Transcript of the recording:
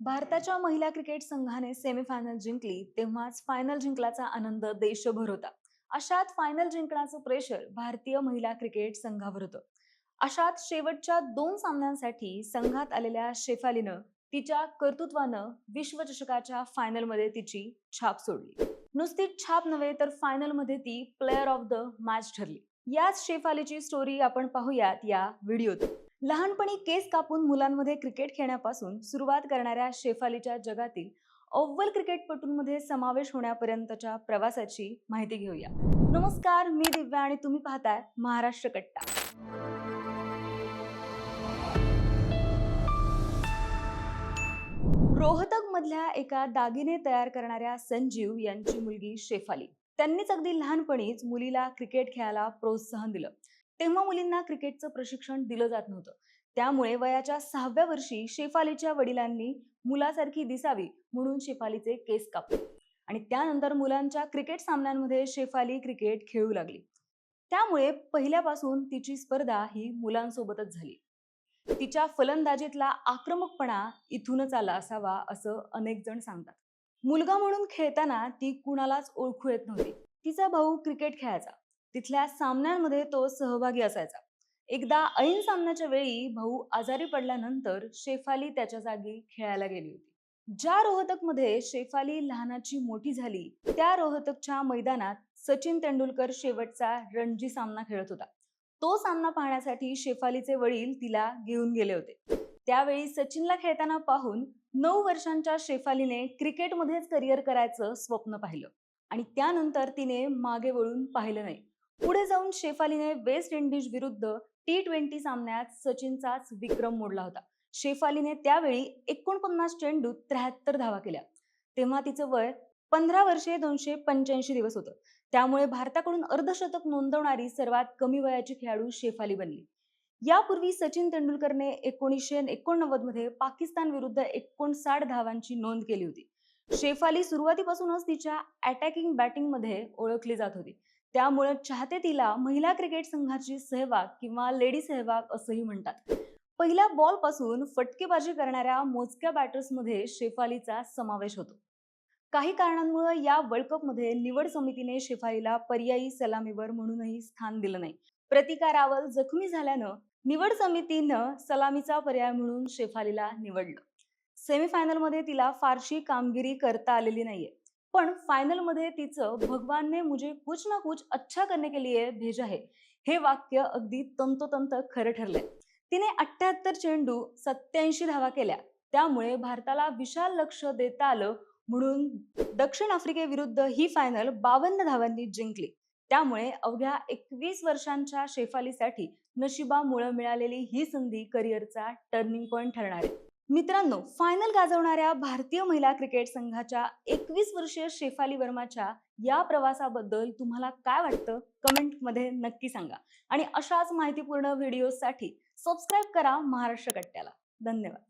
भारताच्या महिला क्रिकेट संघाने सेमीफायनल जिंकली तेव्हाच फायनल जिंकल्याचा आनंद देशभर होता. अशात फायनल जिंकण्याचं प्रेशर भारतीय महिला क्रिकेट संघावर होतं. अशात शेवटच्या दोन सामन्यांसाठी संघात आलेल्या शेफालीनं तिच्या कर्तृत्वानं विश्वचषकाच्या फायनलमध्ये तिची छाप सोडली. नुसती छाप नव्हे तर फायनलमध्ये ती प्लेअर ऑफ द मॅच ठरली. याच शेफालीची स्टोरी आपण पाहूयात या व्हिडिओत लहानपणी केस कापून मुलांमध्ये क्रिकेट खेळण्यापासून सुरुवात करणाऱ्या शेफालीच्या जगातील अव्वल क्रिकेटपटूंमध्ये समावेश होण्यापर्यंतच्या प्रवासाची माहिती घेऊया. नमस्कार मी दिव्या आणि तुम्ही पाहताय महाराष्ट्र कट्टा. रोहतक मधल्या एका दागिने तयार करणाऱ्या संजीव यांची मुलगी शेफाली. त्यांनीच अगदी लहानपणीच मुलीला क्रिकेट खेळायला प्रोत्साहन दिलं. तेव्हा मुलींना क्रिकेटचं प्रशिक्षण दिलं जात नव्हतं. त्यामुळे वयाच्या सहाव्या वर्षी शेफालीच्या वडिलांनी मुलासारखी दिसावी म्हणून शेफालीचे केस कापले. आणि त्यानंतर मुलांच्या क्रिकेट सामन्यांमध्ये शेफाली क्रिकेट खेळू लागली. त्यामुळे पहिल्यापासून तिची स्पर्धा ही मुलांसोबतच झाली. तिच्या फलंदाजीतला आक्रमकपणा इथूनच आला असावा असं अनेक जण सांगतात. मुलगा म्हणून खेळताना ती कुणालाच ओळखू येत नव्हती. तिचा भाऊ क्रिकेट खेळायचा. तिथल्या सामन्यांमध्ये तो सहभागी असायचा. एकदा ऐन सामन्याच्या वेळी भाऊ आजारी पडल्यानंतर शेफाली त्याच्या जागी खेळायला गेली होती. ज्या रोहतकमध्ये शेफाली लहानाची मोठी झाली त्या रोहतकच्या मैदानात सचिन तेंडुलकर शेवटचा रणजी सामना खेळत होता. तो सामना पाहण्यासाठी शेफालीचे वडील तिला घेऊन गेले होते. त्यावेळी सचिनला खेळताना पाहून नऊ वर्षांच्या शेफालीने क्रिकेटमध्येच करिअर करायचं स्वप्न पाहिलं आणि त्यानंतर तिने मागे वळून पाहिलं नाही. पुढे जाऊन शेफालीने वेस्ट इंडिज विरुद्ध टी ट्वेंटी सामन्यात सचिनचाच विक्रम मोडला होता. शेफालीने त्यावेळी एकोणपन्नास चेंडूत त्र्याहत्तर धावा केल्या. तेव्हा तिचं वय पंधरा वर्षे दोनशे पंच्याऐंशी दिवस होतं. त्यामुळे भारताकडून अर्धशतक नोंदवणारी सर्वात कमी वयाची खेळाडू शेफाली बनली. यापूर्वी सचिन तेंडुलकरने एकोणीसशे एकोणनव्वदमध्ये पाकिस्तान विरुद्ध एकोणसाठ धावांची नोंद केली होती. शेफाली सुरुवातीपासूनच तिच्या अटॅकिंग बॅटिंगमध्ये ओळखली जात होती. त्यामुळे चाहते तिला महिला क्रिकेट संघाची सहवाग किंवा लेडी सहवाग असंही म्हणतात. पहिल्या बॉलपासून फटकेबाजी करणाऱ्या मोजक्या बॅटर्समध्ये शेफालीचा समावेश होतो. काही कारणांमुळे या वर्ल्ड कपमध्ये निवड समितीने शेफालीला पर्यायी सलामीवर म्हणूनही स्थान दिलं नाही. प्रतिका रावल जखमी झाल्यानं निवड समितीनं सलामीचा पर्याय म्हणून शेफालीला निवडलं. सेमीफायनलमध्ये तिला फारशी कामगिरी करता आलेली नाहीये. पण फायनलमध्ये तिचं भगवानने मुझे कुछ ना कुछ अच्छा करने के लिए भेजा है हे वाक्य अगदी तंतोतंत खरं ठरलंय. तिने अठ्याहत्तर चेंडू सत्याऐंशी धावा केल्या. त्यामुळे भारताला विशाल लक्ष देता आलं म्हणून दक्षिण आफ्रिकेविरुद्ध ही फायनल बावन्न धावांनी जिंकली. त्यामुळे अवघ्या एकवीस वर्षांच्या शेफालीसाठी नशिबामुळे मिळालेली ही संधी करिअरचा टर्निंग पॉइंट ठरणार आहे. मित्रांनो फायनल गाजवणाऱ्या भारतीय महिला क्रिकेट संघाच्या एकवीस वर्षीय शेफाली वर्माच्या या प्रवासाबद्दल तुम्हाला काय वाटतं? कमेंटमध्ये नक्की सांगा. आणि अशाच माहितीपूर्ण व्हिडिओसाठी सबस्क्राईब करा महाराष्ट्र कट्ट्याला धन्यवाद.